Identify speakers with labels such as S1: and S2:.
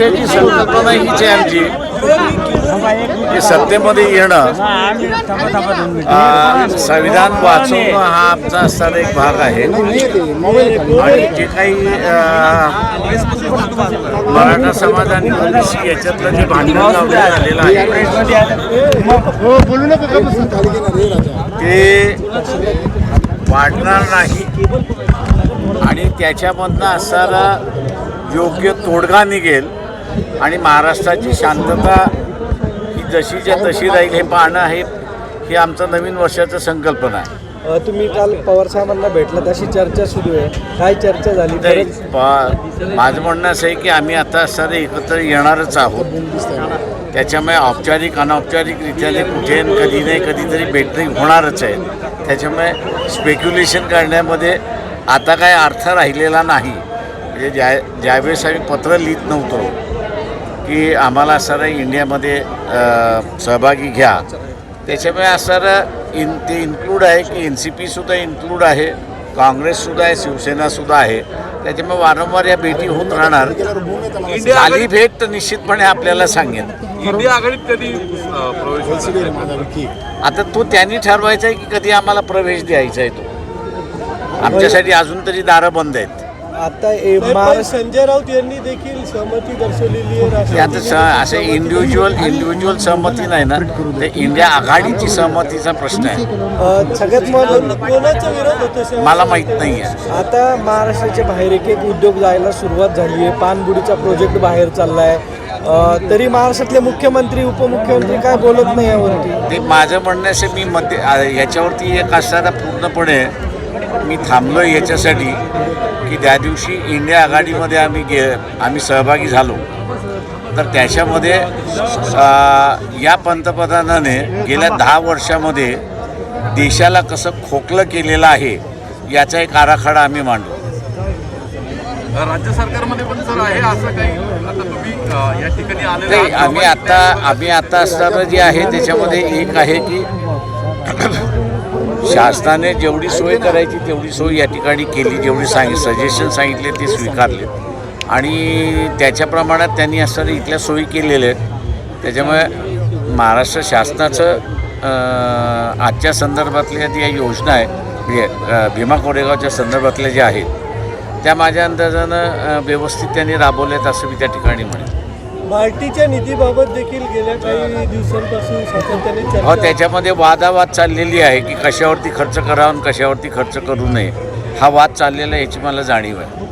S1: पक्षाची संकल्पना हीच आहे आमची की सत्तेमध्ये येणं संविधान वाचवणं हा आमचा असणारा एक भाग आहे. आणि जे काही मराठा समाज आणि ओबीसी याच्यातलं जे भांडण झालेलं आहे ते वाढणार नाही. आणि त्याच्यामधनं असणारा योग्य तोडगा निघेल. आणि महाराष्ट्राची शांतता ही जशीच्या तशी राहील हे पाहणं हे ही आमचं नवीन वर्षाचं संकल्पना आहे.
S2: अ, तुम्ही काल पवार साहेबांना भेटलात अशी चर्चा सुरू आहे. काय चर्चा झाली?
S1: नाही, पा- माझं म्हणणं असं आहे की आम्ही आता असणारे एकत्र येणारच आहोत. त्याच्यामुळे औपचारिक अनौपचारिकरित्याने कुठे कधी नाही कधीतरी भेटणी होणारच आहे. त्याच्यामुळे स्पेक्युलेशन करण्यामध्ये आता काय अर्थ राहिलेला नाही. म्हणजे ज्या ज्यावेळेस आम्ही पत्र लिहित नव्हतो की आम्हाला असणारं इंडियामध्ये सहभागी घ्या. त्याच्यामुळे असणारं इन ते इन्क्लूड आहे की एन सी पीसुद्धा इन्क्लूड आहे काँग्रेससुद्धा आहे शिवसेनासुद्धा आहे. त्याच्यामुळे वारंवार या भेटी होत राहणार. झाली भेट तर निश्चितपणे आपल्याला सांगेन.
S3: इंडिया आघाडीत कधी प्रवेश?
S1: आता तो त्यांनी ठरवायचा आहे की कधी आम्हाला प्रवेश द्यायचा आहे तो. आमच्यासाठी अजून तरी दारं बंद आहेत.
S2: आता ए-
S4: पण
S2: महाराष्ट्र
S4: संजय राऊत यांनी देखील सहमती दर्शवलेली आहे
S1: आता स
S4: राष्ट्रवादी
S1: असे इंडिव्हिज्युअल इंडिव्हिज्युअल सहमती नाही ना? ते इंडिया आघाडीची सहमतीचा प्रश्न आहे.
S2: अ, सगळ्यात महत्त्वाचं
S4: कोणाचा विरोध होतो?
S1: मला माहीत नाही आहे.
S2: आता महाराष्ट्राच्या बाहेर एक एक उद्योग जायला सुरुवात झाली आहे. पानबुडीचा प्रोजेक्ट बाहेर चाललाय. अ, तरी महाराष्ट्रातले मुख्यमंत्री उपमुख्यमंत्री काय बोलत नाही यावरती?
S1: ते माझं म्हणणं असं मी मध्य आ- याच्यावरती एक असणारा पूर्णपणे मी थांबलो याच्यासाठी की त्या दिवशी इंडिया आघाडीमध्ये आम्ही गे आम्ही सहभागी झालो तर त्याच्यामध्ये या पंतप्रधानाने गेल्या दहा वर्षामध्ये देशाला कसं खोकलं केलेलं आहे याचा एक आराखडा आम्ही मांडलो
S3: राज्य सरकारमध्ये पण सर आहे असं काही आता तुम्ही अ, या ठिकाणी.
S1: आम्ही आता आम्ही आता असणारं जे आहे त्याच्यामध्ये एक आहे की शासनाने जेवढी सोय करायची तेवढी सोय या ठिकाणी केली जेवढी सांग सजेशन सांगितले ते स्वीकारले. आणि त्याच्या प्रमाणात त्यांनी असणाऱ्या इथल्या सोयी केलेल्या आहेत. त्याच्यामुळे महाराष्ट्र शासनाचं आजच्या संदर्भातल्या ज्या योजना आहे म्हणजे भीमा कोरेगावच्या संदर्भातल्या ज्या आहेत त्या माझ्या अंदाजानं व्यवस्थित त्यांनी राबवल्यात असं मी त्या ठिकाणी म्हणेन.
S4: मार्टीच्या निधीबाबत देखील गेल्या काही दिवसांपासून सातत्याने
S1: हो
S4: चर्चा
S1: त्याच्यामध्ये वादावाद चाललेली आहे की कशावरती खर्च करावा आणि कशावरती खर्च करू नये. हा वाद चाललेला आहे याची मला जाणीव आहे.